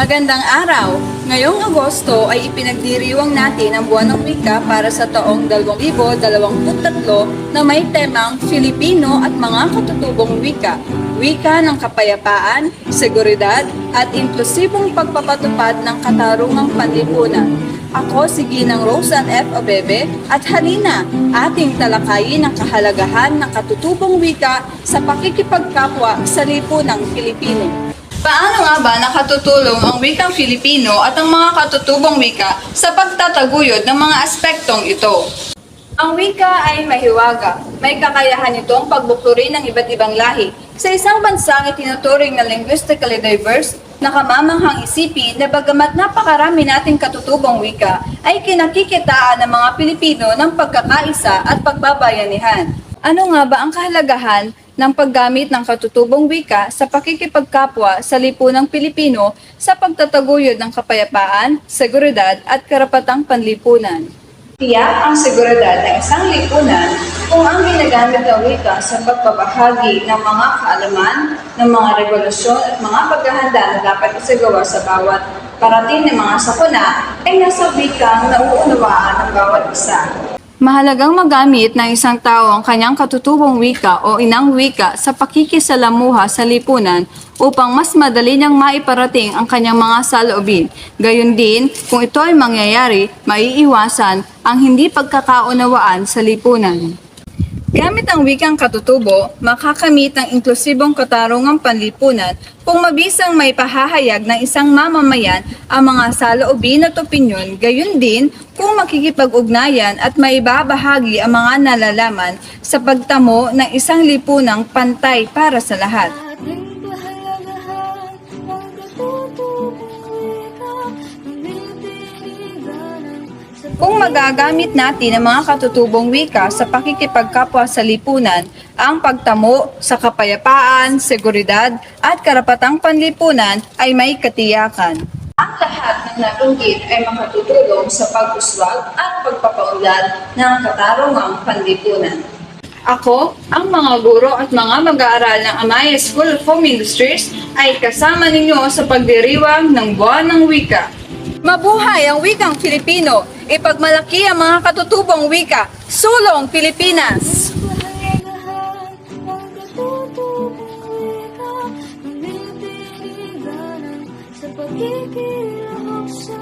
Magandang araw! Ngayong Agosto ay ipinagdiriwang natin ang buwan ng wika para sa taong 2023 na may temang Filipino at mga katutubong wika, wika ng kapayapaan, seguridad at inklusibong pagpapatupad ng katarungang panlipunan. Ako si Ginang Rosan F. Abebe at halina ating talakayin ang kahalagahan ng katutubong wika sa pakikipagkapwa sa lipunang Pilipino. Paano nga ba nakatutulong ang wikang Filipino at ang mga katutubong wika sa pagtataguyod ng mga aspektong ito? Ang wika ay mahiwaga. May kakayahan itong pagbukturin ng iba't ibang lahi. Sa isang bansang itinuturing na linguistically diverse, nakamamanghang isipin na bagamat napakarami nating katutubong wika, ay kinakikitaan ng mga Pilipino ng pagkakaisa at pagbabayanihan. Ano nga ba ang kahalagahan ng paggamit ng katutubong wika sa pakikipagkapwa sa lipunang Pilipino sa pagtataguyod ng kapayapaan, seguridad at karapatang panlipunan? Tiyak ang seguridad ng isang lipunan kung ang ginagamit na wika sa pagpapahagi ng mga kaalaman, ng mga regulasyon at mga paghahanda na dapat isagawa sa bawat parating ng mga sakuna ay nasa wikang nauunawaan ng bawat isa. Mahalagang magamit ng isang tao ang kanyang katutubong wika o inang wika sa pakikisalamuha sa lipunan upang mas madali niyang maiparating ang kanyang mga saloobin. Gayon din, kung ito ay mangyayari, maiiwasan ang hindi pagkakaunawaan sa lipunan. Gamit ang wikang katutubo, makakamit ang inklusibong katarungang panlipunan kung mabisang may pahahayag ng isang mamamayan ang mga saloobin at opinyon, gayon din kung makikipag-ugnayan at maibabahagi ang mga nalalaman sa pagtamo ng isang lipunang pantay para sa lahat. Kung magagamit natin ang mga katutubong wika sa pakikipagkapwa sa lipunan, ang pagtamo sa kapayapaan, seguridad at karapatang panlipunan ay may katiyakan. Ang lahat ng nabanggit ay makatutulong sa pag-uswag at pagpapaunlad ng katarungang panlipunan. Ako, ang mga guro at mga mag-aaral ng Amaya School of Home Industries ay kasama ninyo sa pagdiriwang ng Buwan ng Wika. Mabuhay ang wikang Filipino! ipagmalaki ang mga katutubong wika, sulong Pilipinas. Pagkikilahok sa